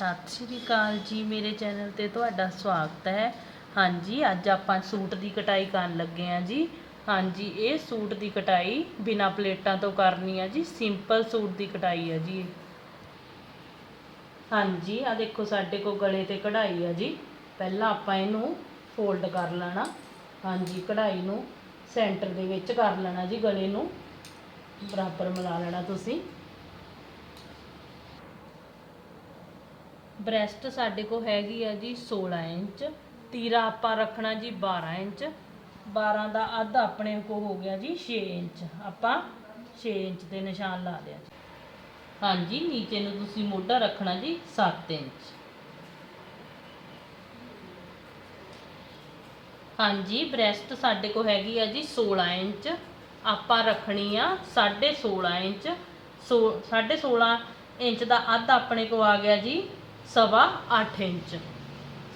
ਸਤਿ ਸ਼੍ਰੀ ਅਕਾਲ ਜੀ, ਮੇਰੇ ਚੈਨਲ ਤੇ ਤੁਹਾਡਾ ਸਵਾਗਤ ਹੈ। ਹਾਂਜੀ, ਅੱਜ ਆਪਾਂ ਸੂਟ ਦੀ ਕਟਾਈ ਕਰਨ ਲੱਗੇ ਹਾਂ ਜੀ। ਹਾਂਜੀ, ਇਹ ਸੂਟ ਦੀ ਕਟਾਈ ਬਿਨਾ ਪਲੇਟਾਂ ਤੋਂ ਕਰਨੀ ਆ ਜੀ, ਸਿੰਪਲ ਸੂਟ ਦੀ ਕਟਾਈ ਆ ਜੀ। ਹਾਂਜੀ ਆ ਦੇਖੋ ਸਾਡੇ ਕੋਲ ਗਲੇ ਤੇ ਕਢਾਈ ਆ ਜੀ। ਪਹਿਲਾਂ ਆਪਾਂ ਇਹਨੂੰ ਫੋਲਡ ਕਰ ਲੈਣਾ। ਹਾਂਜੀ, ਕਢਾਈ ਨੂੰ ਸੈਂਟਰ ਦੇ ਵਿੱਚ ਕਰ ਲੈਣਾ ਜੀ, ਗਲੇ ਨੂੰ। ਬਰਾਬਰ ਮਿਲਾ ਲੈਣਾ ਤੁਸੀਂ। ਬ੍ਰੈਸਟ ਸਾਡੇ ਕੋਲ ਹੈਗੀ ਆ ਜੀ 16 ਇੰਚ, ਤੀਰਾ ਆਪਾਂ ਰੱਖਣਾ ਜੀ 12 ਇੰਚ 12 ਦਾ ਅੱਧ ਆਪਣੇ ਕੋਲ ਹੋ ਗਿਆ ਜੀ 6 ਇੰਚ, ਆਪਾਂ 6 ਇੰਚ ਦੇ ਨਿਸ਼ਾਨ ਲਾ ਲਿਆ ਜੀ। ਹਾਂਜੀ, ਨੀਚੇ ਨੂੰ ਤੁਸੀਂ ਮੋਢਾ ਰੱਖਣਾ ਜੀ 7 ਇੰਚ। ਹਾਂਜੀ, ਬ੍ਰੈਸਟ ਸਾਡੇ ਕੋਲ ਹੈਗੀ ਆ ਜੀ 16 ਇੰਚ, ਆਪਾਂ ਰੱਖਣੀ ਆ 16.5 ਇੰਚ, ਸੋ 16.5 ਇੰਚ ਦਾ ਅੱਧ ਆਪਣੇ ਕੋਲ ਆ ਗਿਆ ਜੀ ਸਵਾ 8 ਇੰਚ।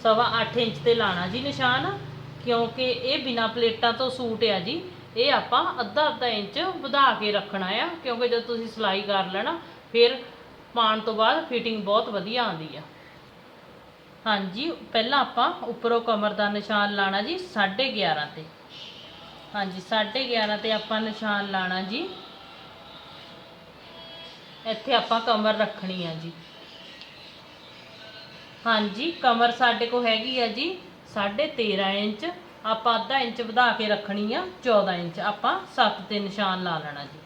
ਸਵਾ 8 ਇੰਚ ਤੇ ਲਾਣਾ ਜੀ ਨਿਸ਼ਾਨ, ਕਿਉਂਕਿ ਇਹ ਬਿਨਾ ਪਲੇਟਾਂ ਤੋਂ ਸੂਟ ਆ ਜੀ। ਇਹ ਆਪਾਂ ਅੱਧਾ ਅੱਧਾ ਇੰਚ ਵਧਾ ਕੇ ਰੱਖਣਾ ਆ, ਕਿਉਂਕਿ ਜਦ ਤੁਸੀਂ ਸਿਲਾਈ ਕਰ ਲੈਣਾ, ਫਿਰ ਪਾਉਣ ਤੋਂ ਬਾਅਦ ਫਿਟਿੰਗ ਬਹੁਤ ਵਧੀਆ ਆਉਂਦੀ ਆ। ਹਾਂਜੀ, ਪਹਿਲਾਂ ਆਪਾਂ ਉੱਪਰੋਂ ਕਮਰ ਦਾ ਨਿਸ਼ਾਨ ਲਾਣਾ ਜੀ 11.5 ਤੇ। ਹਾਂਜੀ 11.5 ਤੇ ਆਪਾਂ ਨਿਸ਼ਾਨ ਲਾਣਾ ਜੀ। ਇੱਥੇ ਆਪਾਂ ਕਮਰ ਰੱਖਣੀ ਆ ਜੀ। ਹਾਂਜੀ, ਕਮਰ ਸਾਡੇ ਕੋਲ ਹੈਗੀ ਆ ਜੀ 13.5 ਇੰਚ। ਆਪਾਂ ਅੱਧਾ ਇੰਚ ਵਧਾ ਕੇ ਰੱਖਣੀ ਆ 14 ਇੰਚ। ਆਪਾਂ 7 ਤੇ ਨਿਸ਼ਾਨ ਲਾ ਲੈਣਾ ਜੀ।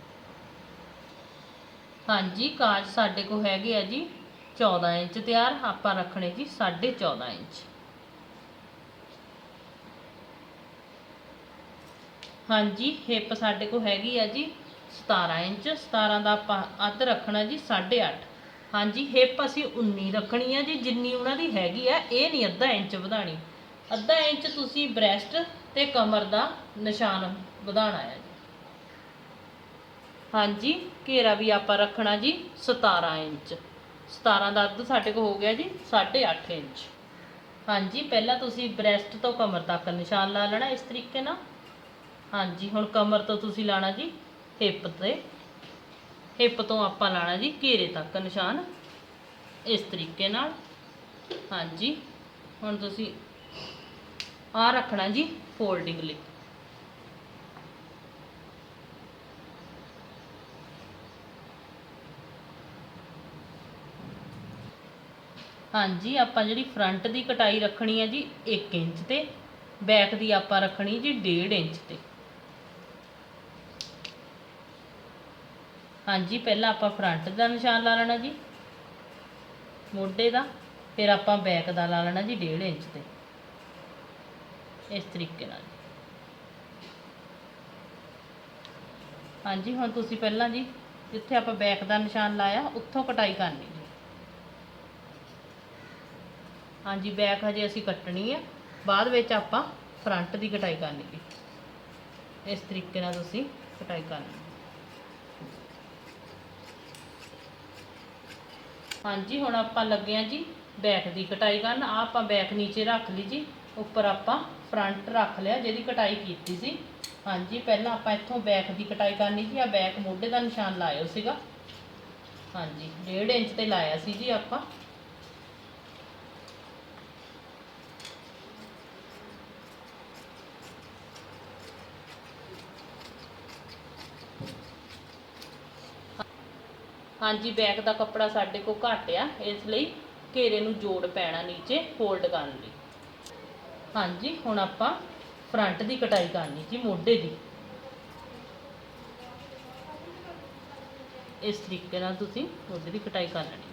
ਹਾਂਜੀ ਕਾਜ ਸਾਡੇ ਕੋਲ ਹੈਗੇ ਆ ਜੀ 14 ਇੰਚ ਤਿਆਰ। ਆਪਾਂ ਰੱਖਣੇ ਜੀ 14.5 ਇੰਚ। ਹਾਂਜੀ, ਹਿੱਪ ਸਾਡੇ ਕੋਲ ਹੈਗੀ ਆ ਜੀ 17 ਇੰਚ। 17 ਦਾ ਆਪਾਂ ਅੱਧ ਰੱਖਣਾ ਜੀ 8.5 ਹਾਂਜੀ ਹਿੱਪ ਅਸੀਂ 19 ਰੱਖਣੀ ਹੈ ਜੀ, ਜਿੰਨੀ ਉਹਨਾਂ ਦੀ ਹੈਗੀ ਆ, ਇਹ ਨਹੀਂ ਅੱਧਾ ਇੰਚ ਵਧਾਣੀ ਅੱਧਾ ਇੰਚ ਤੁਸੀਂ ਬ੍ਰੈਸਟ ਤੇ ਕਮਰ ਦਾ ਨਿਸ਼ਾਨ ਵਧਾਣਾ ਹੈ ਜੀ। ਹਾਂਜੀ, ਘੇਰਾ ਵੀ ਆਪਾਂ ਰੱਖਣਾ ਜੀ 17 ਇੰਚ। 17 ਦਾ ਅੱਧ ਸਾਡੇ ਕੋਲ ਹੋ ਗਿਆ ਜੀ 8.5 ਇੰਚ। ਹਾਂਜੀ, ਪਹਿਲਾਂ ਤੁਸੀਂ ਬ੍ਰੈਸਟ ਤੋਂ ਕਮਰ ਤੱਕ ਨਿਸ਼ਾਨ ਲਾ ਲੈਣਾ ਇਸ ਤਰੀਕੇ ਨਾਲ। ਹਾਂਜੀ, ਹੁਣ ਕਮਰ ਤੋਂ ਤੁਸੀਂ ਲਾਣਾ ਜੀ ਹਿੱਪ ਤੇ। ਹਿੱਪ ਤੋਂ ਆਪਾਂ ਲਾਣਾ ਜੀ ਘੇਰੇ ਤੱਕ ਨਿਸ਼ਾਨ, ਇਸ ਤਰੀਕੇ ਨਾਲ। ਹਾਂਜੀ, ਹੁਣ ਤੁਸੀਂ ਆ ਰੱਖਣਾ ਜੀ ਫੋਲਡਿੰਗ ਲਈ। ਹਾਂਜੀ, ਆਪਾਂ ਜਿਹੜੀ ਫਰੰਟ ਦੀ ਕਟਾਈ ਰੱਖਣੀ ਹੈ ਜੀ 1 ਇੰਚ ਤੇ ਬੈਕ ਦੀ ਆਪਾਂ ਰੱਖਣੀ ਜੀ 1.5 ਇੰਚ ਤੇ। ਹਾਂਜੀ, ਪਹਿਲਾਂ ਆਪਾਂ ਫਰੰਟ ਦਾ ਨਿਸ਼ਾਨ ਲਾ ਲੈਣਾ ਜੀ। ਮੋਢੇ ਦਾ, ਫਿਰ ਆਪਾਂ ਬੈਕ ਦਾ ਲਾ ਲੈਣਾ ਜੀ 1.5 ਇੰਚ ਤੇ। ਇਸ ਤਰੀਕੇ ਨਾਲ ਹਾਂਜੀ, ਹੁਣ ਤੁਸੀਂ ਪਹਿਲਾਂ ਜੀ, ਜਿੱਥੇ ਆਪਾਂ ਬੈਕ ਦਾ ਨਿਸ਼ਾਨ ਲਾਇਆ, ਉੱਥੋਂ ਕਟਾਈ ਕਰਨੀ ਜੀ। ਹਾਂਜੀ ਬੈਕ ਹਜੇ ਅਸੀਂ ਕੱਟਣੀ ਆ। ਬਾਅਦ ਵਿੱਚ ਆਪਾਂ ਫਰੰਟ ਦੀ ਕਟਾਈ ਕਰਨੀ ਜੀ। ਇਸ ਤਰੀਕੇ ਨਾਲ ਤੁਸੀਂ ਕਟਾਈ ਕਰਨੀ। ਹਾਂਜੀ, ਹੁਣ ਆਪਾਂ ਲੱਗੇ ਆ ਜੀ ਬੈਕ ਦੀ ਕਟਾਈ ਕਰਨ। ਆ ਆਪਾਂ ਬੈਕ ਨੀਚੇ ਰੱਖ ਲਈ ਜੀ। ਉੱਪਰ ਆਪਾਂ ਫਰੰਟ ਰੱਖ ਲਿਆ, ਜਿਹਦੀ ਕਟਾਈ ਕੀਤੀ ਸੀ। ਹਾਂਜੀ, ਪਹਿਲਾਂ ਆਪਾਂ ਇੱਥੋਂ ਬੈਕ ਦੀ ਕਟਾਈ ਕਰਨੀ ਸੀ। ਆ ਬੈਕ ਮੋਢੇ ਦਾ ਨਿਸ਼ਾਨ ਲਾਇਓ ਸੀਗਾ। ਹਾਂਜੀ 1.5 ਇੰਚ ਤੇ ਲਾਇਆ ਸੀ ਜੀ ਆਪਾਂ। ਹਾਂਜੀ ਬੈਕ ਦਾ ਕੱਪੜਾ ਸਾਡੇ ਕੋਲ ਘੱਟ ਆ, ਇਸ ਲਈ ਘੇਰੇ ਨੂੰ ਜੋੜ ਪੈਣਾ ਨੀਚੇ ਫੋਲਡ ਕਰਨ ਲਈ। ਹਾਂਜੀ, ਹੁਣ ਆਪਾਂ ਫਰੰਟ ਦੀ ਕਟਾਈ ਕਰਨੀ ਜੀ, ਮੋਢੇ ਦੀ। ਇਸ ਤਰੀਕੇ ਨਾਲ ਤੁਸੀਂ ਮੋਢੇ ਦੀ ਕਟਾਈ ਕਰ ਲੈਣੀ।